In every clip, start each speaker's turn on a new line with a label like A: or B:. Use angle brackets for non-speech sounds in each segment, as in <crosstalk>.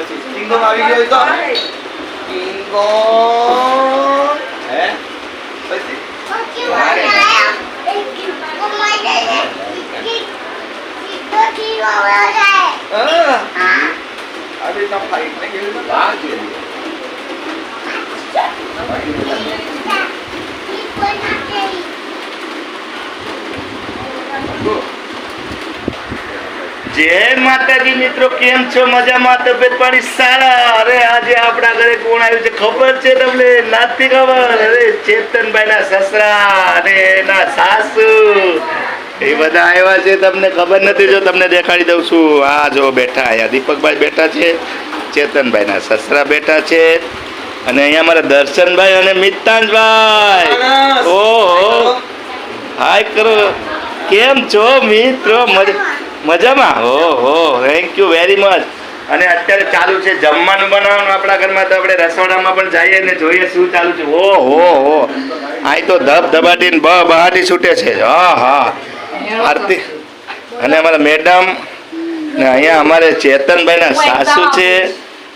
A: પછી કિંગોંગ આવી ગયો તો કિંગોંગ હે પછી હા આવી રીતના ફાઈટ ને કેવી રીતે
B: જય માતાજી મિત્રો કેમ છો? મજામાં? તબિયત પાણી સારા? અરે આજે આપણા ઘરે કોણ આવ્યું છે? ખબર છે તમને? નથી ખબર અરે ચેતનભાઈ ના સસરા અને એના સાસુ. એ બધા આવ્યા છે. તમને ખબર નથી જો તમને દેખાડી દઉં છું. આ જો બેઠા અહીંયા. દીપકભાઈ બેઠા છે. ચેતનભાઈ ના સસરા બેઠા છે. અને અહીંયા મારા દર્શનભાઈ અને મિતાંજભાઈ. ઓહો. હાય કરો. કેમ છો મિત્રો? મજા મજામાં? હો હો થેન્ક યુ વેરી મચ અને અત્યારે ચાલુ છે જમવાનું બનાવવાનું આપણા ઘરમાં તો આપણે રસોડામાં પણ જઈએ ને જોઈએ શું ચાલુ છે. ઓ હો હો. આય તો ધબ ધબાટીને બ બહાટી છૂટે છે. હા હા. આરતી. અને અમારા મેડમ ને અહીંયા અમારે ચેતનભાઈના સાસુ છે.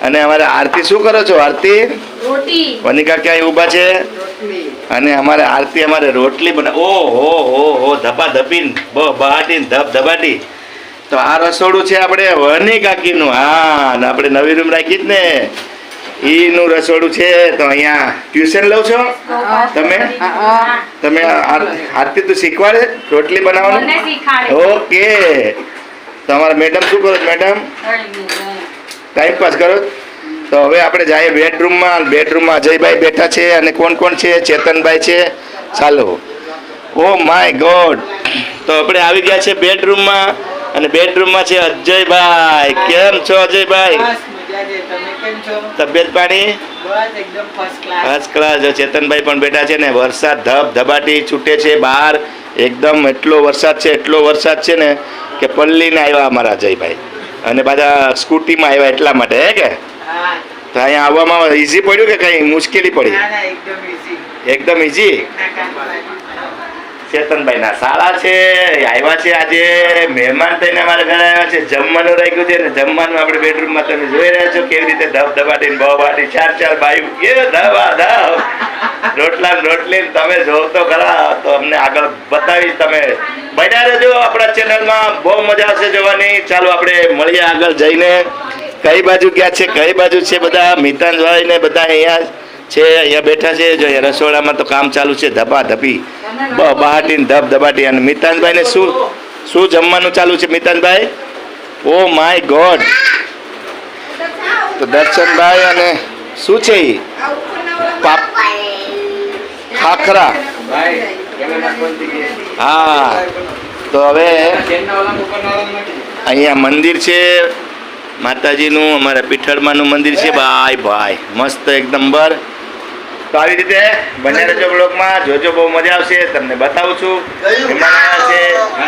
B: અને અમારે આરતી શું કરો છો આરતી? વનિકા ક્યાંય ઊભા છે? અને અમારે આરતી અમારે રોટલી બના ઓ હો હો હો. ધપા ધપીને બ બહાટી ને ધપ ધબાટી. તો આ રસોડું છે આપણે વની કાકીનું. હા ને આપણે નવી રૂમ રાખી જ ને. ઈનું રસોડું છે તો અહીંયા ટ્યુશન લઉં છો. તમે? તમે આરતી તું શીખવાડે રોટલી બનાવવાનું? ઓકે. તમારા મેડમ શું કરો મેડમ ટાઈમ પાસ કરો. તો હવે આપણે જઈએ બેડરૂમમાં બેડરૂમમાં અજયભાઈ બેઠા છે અને કોણ કોણ છે? ચેતનભાઈ છે. ચાલો. ઓ માય ગોડ તો આપણે આવી ગયા છે બેડરૂમમાં અને બેડરૂમમાં છે અજયભાઈ. કેમ છો અજયભાઈ? તબિયત પાણી?
A: ફર્સ્ટ ક્લાસ
B: જો ચેતનભાઈ પણ બેઠા છે ને વરસાદ ધબ ધબાટી છૂટે છે બહાર. એકદમ એટલો વરસાદ છે એટલો વરસાદ છે ને કે પલ્લીને આવ્યા અમારા અજયભાઈ. અને પાછા સ્કૂટીમાં આવ્યા એટલા માટે હે કે? તો અહીંયા આવવામાં ઈઝી પડ્યું કે કંઈ મુશ્કેલી પડી?
A: એકદમ ઈઝી
B: એકદમ ઈઝી
A: ના કામ
B: ચેતનભાઈ ના શાળા છે, આવ્યા છે આજે, મહેમાન થઈને અમારા ઘરે આવ્યા છે, જમવાનું રાખ્યું છે ને જમવાનું આપણે બેડરૂમમાં તમે જોઈ રહ્યા છો કેવી રીતે ધબ ને બબાટી ચાર ચાર બાયું. કે ધબા, ધબ. રોટલા રોટલી તમે જો તો ખરા, તો અમને આગળ બતાવીશ તમે. બન્યા રહેજો આપણા ચેનલમાં, બહુ મજા આવશે જોવાની. ચાલો આપણે મળીએ આગળ જઈને. કઈ બાજુ ગયા છે, કઈ બાજુ છે બધા? મિતાનભાઈ ને બધા અહીંયા છે, અહીંયા બેઠા છે. જો અહીંયા રસોડામાં તો કામ ચાલુ છે ધપા ધપી બહાટી ધબ ધબાટી. અને મિતાનભાઈ ને શું શું જમવાનું ચાલુ છે મિતાનભાઈ? Oh my God. તો દર્શનભાઈ અને શું છે એ ખાખરા. હા. તો હવે અહીંયા મંદિર છે. માતાજીનું અમારા પીઠળમાનું મંદિર છે. ભાઈ ભાઈ. મસ્ત એકદમ બર તો આવી રીતે બને રહેજો બ્લોગમાં જોજો બહુ મજા આવશે તમને બતાવું છું.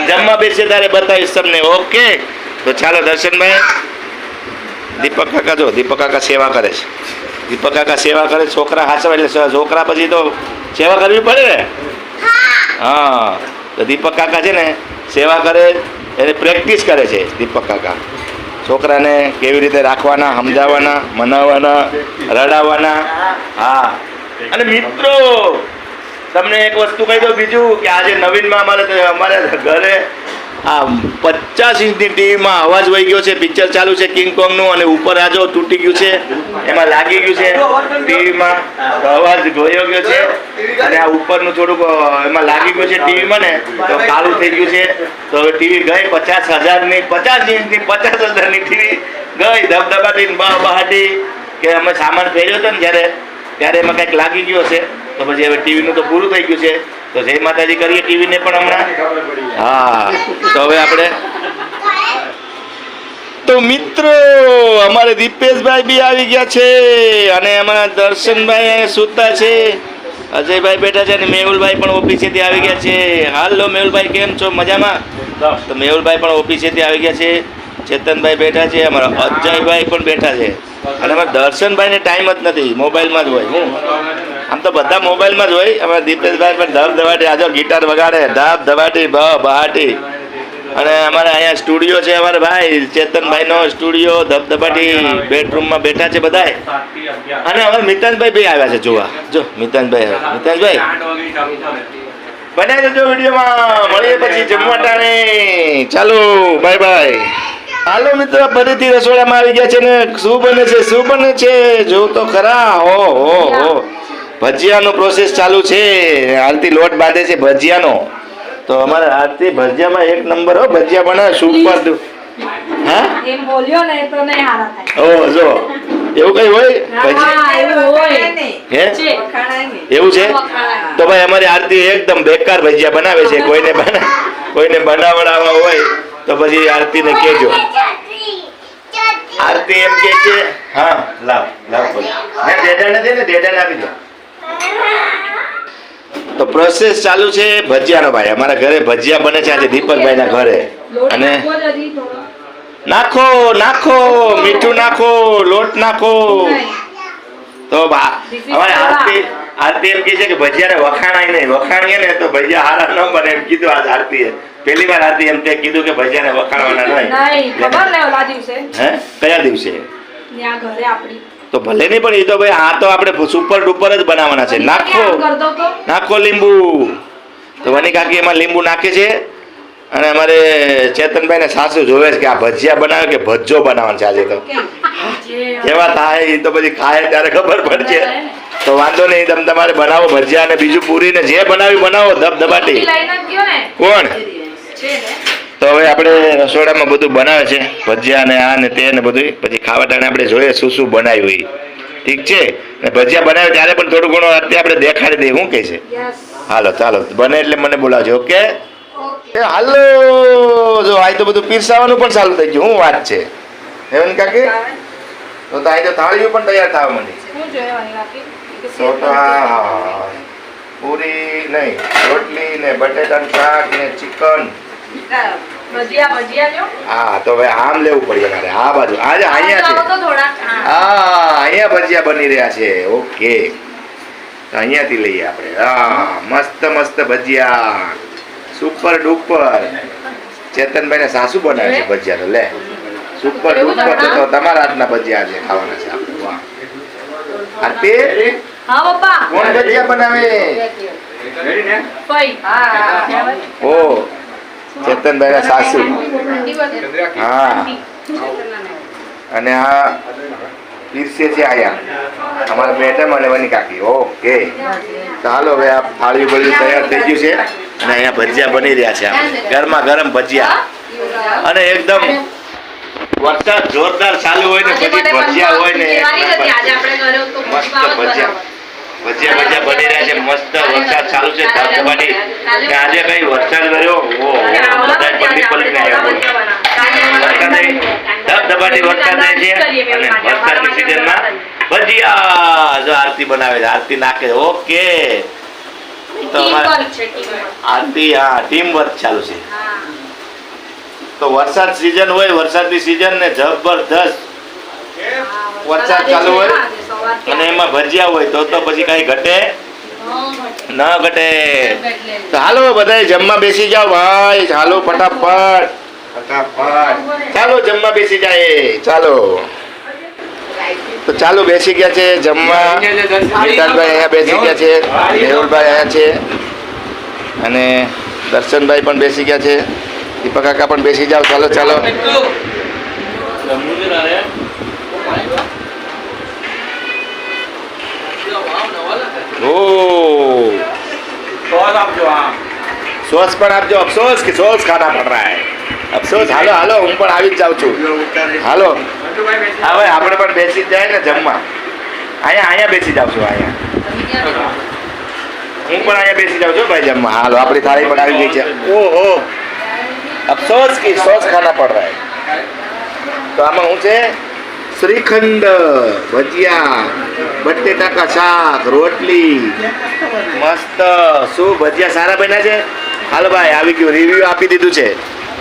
B: જમવા બેસે ત્યારે બતાવીશ તમને. ઓકે તો ચાલો દર્શનભાઈ. દીપક કાકા જો દીપક કાકા સેવા કરે છે. દીપક કાકા સેવા કરે છોકરા હાચવા એટલે છોકરા પછી તો સેવા કરવી પડે ને? હા તો દીપક કાકા છે ને સેવા કરે એને પ્રેક્ટિસ કરે છે દીપક કાકા. છોકરાને કેવી રીતે રાખવાના સમજાવવાના મનાવવાના રડાવવાના. હા. અને મિત્રો, તમને એક વસ્તુ કહી દઉં બીજું, કે આજે નવીનમાં અમારે અમારે ઘરે આ પચાસ ઇંચની ટીવીમાં અવાજ વહી ગયો છે, પિક્ચર ચાલુ છે કિંગ કોંગનું અને ઉપર આજો તૂટી ગયું છે, એમાં લાગી ગયું છે ટીવીમાં અવાજ ગયો ગયો છે, અને આ ઉપરનું થોડુંક એમાં લાગી ગયું છે ટીવીમાં ને, તો કાળું થઈ ગયું છે, તો હવે ટીવી ગઈ, પચાસ હજારની, પચાસ ઇંચની, પચાસ હજારની ટીવી ગઈ ધબધબાટી ને બહાટી, કે અમે સામાન ફેર્યો હતો ને જ્યારે ત્યારે એમાં કંઈક લાગી ગયો છે તો પછી હવે ટીવીનું તો પૂરું થઈ ગયું છે. તો જય માતાજી કરીએ ટીવીને પણ હમણાં. હા તો હવે આપણે તો મિત્રો અમારે દીપેશભાઈ બી આવી ગયા છે અને અમારા દર્શનભાઈ સુતા છે. અજયભાઈ બેઠા છે અને મેહુલભાઈ પણ ઓફિસેથી આવી ગયા છે. હાલો મેહુલભાઈ કેમ છો? મજામાં? તો મેહુલભાઈ પણ ઓફિસેથી આવી ગયા છે. ચેતનભાઈ બેઠા છે અમારા અજયભાઈ પણ બેઠા છે. અને અમારા દર્શનભાઈને ટાઈમ જ નથી, મોબાઈલમાં જ હોય. આમ તો બધા મોબાઈલમાં જ હોય. અમારા દીપેશભાઈ પણ ધબ ધવાટી, આજો ગિટાર વગાડે. ધબ ધવાટી બ બહાટી અને અમારે અહીંયા સ્ટુડિયો છે અમારા ભાઈ, ચેતનભાઈનો સ્ટુડિયો, ધબધબાટી, બેડરૂમમાં બેઠા છે બધાય. અને હવે મિતાનભાઈ ભાઈ આવ્યા છે, જોવા. જો મિતાનભાઈ આવ્યા. મિતાનભાઈ બનાવી દેજો વિડીયોમાં. મળીએ પછી જમવા ટાણે ચાલો બાય બાય હાલો મિત્ર ફરીથી રસોડામાં આવી ગયા છે ને શું બને છે શું બને છે? જો તો ખરા હો હો હો. ભજીયાનો પ્રોસેસ ચાલુ છે. હાલથી લોટ બાંધે છે ભજીયાનો. તો અમારે હાલથી ભજીયામાં એક નંબર હો ભજીયા બનાવે સુપર હા?
C: એમ બોલ્યો ને તો નહીં હારા થાય.
B: ઓ જો. એવું કઈ હોય?
C: એવું છે.
B: એવું છે?
C: વખાણાય.
B: તો ભાઈ અમારી આરતી એકદમ બેકાર ભજીયા બનાવે છે. કોઈને બના- કોઈને બનાવડાવવા હોય તો પછી આરતીને કહેજો. આરતી એમ કે છે, હા, લાવ લાવ ને ડેડાને દે ને ડેડાને આપી દો. તો પ્રોસેસ ચાલુ છે ભજીયાનો ભાઈ. અમારા ઘરે ભજીયા બને છે આજે દીપકભાઈના ઘરે. અને. નાખો નાખો, મીઠું નાખો, લોટ નાખો. તો બા, અમારે આરતી આરતી એમ કહે છે કે ભજીયાને વખાણાય નહીં. વખાણીએ ને તો ભજીયા હારા ન બને એમ કીધું આજ આરતીએ. પહેલી વાર હતી એમ તે કીધું કે ભજીયાને વખાણવાના
C: નહીં ખબર ને ઓલા દિવસે.
B: હે? કયા દિવસે?
C: ત્યાં ઘરે આપણી.
B: તો ભલે નહીં પણ એ તો ભાઈ આ તો આપણે સુપર ડુપર જ બનાવવાના છે. નાખો. નાખો લીંબુ. તો વની કાકી એમાં લીંબુ નાખે છે. અને અમારે ચેતનભાઈ ને સાસુ જોવે છે કે આ ભજીયા બનાવે કે ભજ્જો બનાવવાનું છે આજે તો.
C: જે
B: કેવા થાય એ તો પછી ખાય ત્યારે ખબર પડશે. તો વાંધો નહીં તમે તમારે બનાવો ભજીયા અને બીજું પૂરીને જે બનાવ્યું બનાવો
C: જ ગયો ને?
B: કોણ?
C: ને
B: તો હવે આપણે રસોડામાં બધું બનાવે છે. ભજીયા ને આ ને તે ને બધું પછી ખાવા ટાણે આપણે જોઈએ શું શું બનાવ્યું એ ઠીક છે? ને ભજીયા બનાવે ત્યારે પણ થોડું ઘણું અત્યારે આપણે દેખાડી દઈએ. શું કે છે? હાલો ચાલો. બને એટલે મને બોલાવજો ઓકે? એ હાલો જો આ તો બધું પીરસાવાનું પણ ચાલુ થઈ ગયું. શું વાત છે? હેવન કાકી? તો તો આ તો થાળીઓ પણ તૈયાર થવા માંડી. તો તો પૂરી નહીં રોટલી ને બટેટાનું શાક ને ચિકન. હા તો હવે આમ લેવું પડશે મારે. આ બાજુ આજે અહીંયા છે.
C: હા.
B: હા અહીંયા ભજીયા બની રહ્યા છે. ઓકે. અહીંયાથી લઈએ આપણે. હા મસ્ત મસ્ત ભજીયા. Super duper. ચેતનભાઈ ને સાસુ બનાવે છે ભજીયા તો લે. સુપર ડુપર તો તમારા હાથના ભજીયા છે ખાવાના છે આપણે. વાહ. આ
C: હા પપ્પા.
B: કોણ ભજીયા બનાવે? ઓ. ચેતનભાઈ ના સાસુ. હા. અને આ પીરસે છે આયા. અમારા મેડમ અને વની કાકી. ઓકે. ચાલો હવે આ થાળી બધું તૈયાર થઈ ગયું છે. અને અહીંયા ભજીયા બની રહ્યા છે. ગરમા ગરમ ભજીયા. અને એકદમ વરસાદ જોરદાર ચાલુ હોય ને પછી ભજીયા હોય ને મસ્ત ભજીયા બની રહ્યા છે. મસ્ત વરસાદ ચાલુ છે. ધબધબાટી આજે કઈ વરસાદ કર્યો? ઓ બધા પલટી પલટીને આવ્યા ધબધબાટી વરસાદ થાય છે. અને વરસાદની સિઝનમાં ભજીયા જો આરતી બનાવે છે. આરતી નાખે ઓકે. તો આરતી હા ટીમ વર્ક ચાલુ છે. તો વરસાદ સિઝન હોય વરસાદની સિઝન ને જબરદસ્ત વરસાદ ચાલુ હોય. અને એમાં ભજીયા હોય તો તો પછી કઈ ઘટે? ન ઘટે. તો હાલો બધા જમવા બેસી જાઓ ભાઈ. ચાલો ફટાફટ. ફટાફટ. ચાલો જમવા બેસી જાય. ચાલો. તો ચાલો બેસી ગયા છે જમવા. વિશાલભાઈ અહીંયા બેસી ગયા છે. મેહુલભાઈ અહીંયા છે. અને દર્શનભાઈ પણ બેસી ગયા છે. દીપક કાકા પણ બેસી જાઓ. ચાલો ચાલો. ઓ સોસ પણ આપજો. અફસોસ કે સોસ ખાના પડ રહા. હે અફસોસ હાલો હાલો હું પણ આવી જ જાઉં છું. હાલો. હા ભાઈ આપણે પણ બેસી જ જાય ને જમવા. અહીંયા અહીંયા બેસી જાઉં છું અહીંયા. હું પણ અહીંયા બેસી જાઉં છું ભાઈ જમવા. હાલો આપણી થાળી પણ આવી ગઈ છે. ઓહો. અફસોસ કે સોસ ખાના પડ રહા. હે તો આમાં શું છે? શ્રીખંડ ભજીયા બટેટા શાક રોટલી. મસ્ત. શું ભજીયા સારા બન્યા છે? હાલ ભાઈ આવી ગયું. રિવ્યુ આપી દીધું છે.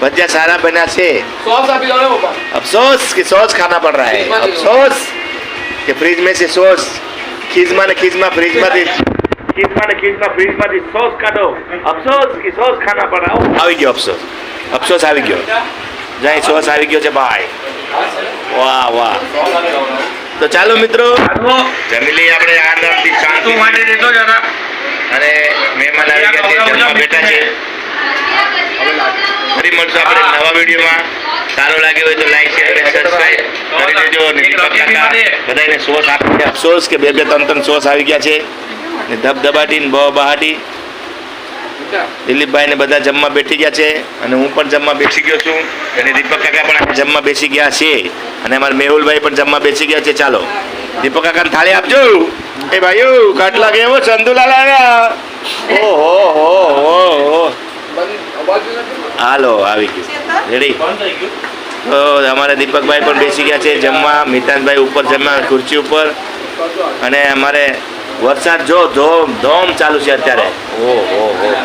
B: ભજીયા સારા બન્યા છે. સોસ આપી દો અફસોસ કે સોસ ખાના પડ રહા હે? અફસોસ કે ફ્રીજ મેં છે સોસ ખીજમાં ને ખીજમાં ફ્રીજમાંથી ખીજમાં ને ખીજમાં ફ્રીજમાંથી સોસ કાઢો. અફસોસ કે સોસ ખાના પડ રહા આવી ગયો અફસોસ અફસોસ આવી ગયો. જય સોસ આવી ગયો છે ભાઈ. વાહ વાહ. તો ચાલો મિત્રો. જમી લઈએ આપણે નામથી શાંતિ
A: માટે દેતો જ હતા.
B: અને મહેમાન આવી ગયા છે જમવા બેઠા છે. ફરી મળશું આપણે નવા વિડીયોમાં. સારું લાગ્યું હોય તો લાઈક શેર અને સબસ્ક્રાઇબ કરી દેજો અને બધાને સોસ આપી અફસોસ કે બે બે ત્રણ ત્રણ સોસ આવી ગયા છે. ને ધબધબાટી ને બહાટી. દિલીપભાઈ ને બધા જમવા બેઠી ગયા છે અને હું પણ જમવા બેસી ગયો છું અને દીપક કાકા પણ જમવા બેસી ગયા છે અને અમારા મેહુલભાઈ પણ જમવા બેસી ગયા છે. ચાલો. દીપક કાકાને થાળી આપજો. એ ભાઈઓ કાટલા કેવો ચંદુલાલ આવ્યા. ઓહો, હો હો હો. હાલો, આવી ગયું. રેડી તો અમારા દીપકભાઈ પણ બેસી ગયા છે જમવા. મિતાનભાઈ ઉપર જમવા, ખુરશી ઉપર. અને અમારે વરસાદ જો ધોમ ધોમ ચાલુ છે અત્યારે. ઓહો હો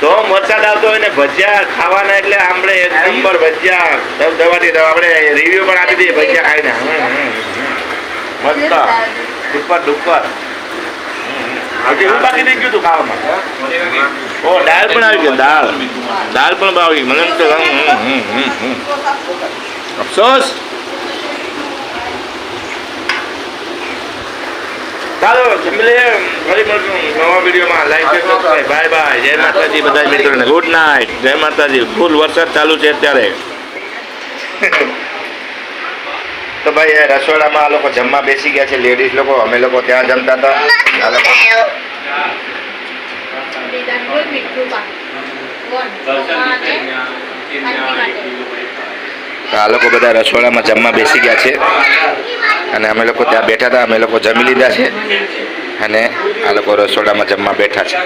B: ધોમ વરસાદ આવતો હોય ને ભજીયા ખાવાના એટલે આપણે એક નંબર ભજીયા દવાની આપણે રિવ્યુ પણ આપી દઈએ ભજીયા ખાઈને. હમ, હમ, હમ. મસ્ત. ડુપ્પર ડુપ્પર હજી હું બાકી નહીં ગયું હતું ખાવામાં. ઓ દાળ પણ આવી ગઈ દાળ. દાળ પણ આવી મને તો હમ, હમ, હમ, હમ. અફસોસ. ચાલો જમી ફરી મળશું નવા વિડીયોમાં. લાઈક શેર બાય બાય જય માતાજી બધા મિત્રોને. ગુડ નાઇટ જય માતાજી. ફૂલ વરસાદ ચાલુ છે અત્યારે. <laughs> તો ભાઈ રસોડામાં આ લોકો જમવા બેસી ગયા છે. લેડીઝ લોકો અમે લોકો ત્યાં જમતા હતા. આ લોકો આ લોકો બધા રસોડામાં જમવા બેસી ગયા છે. અને અમે લોકો ત્યાં બેઠા હતા, અમે લોકો જમી લીધા છે અને આ લોકો રસોડામાં જમવા બેઠા છે.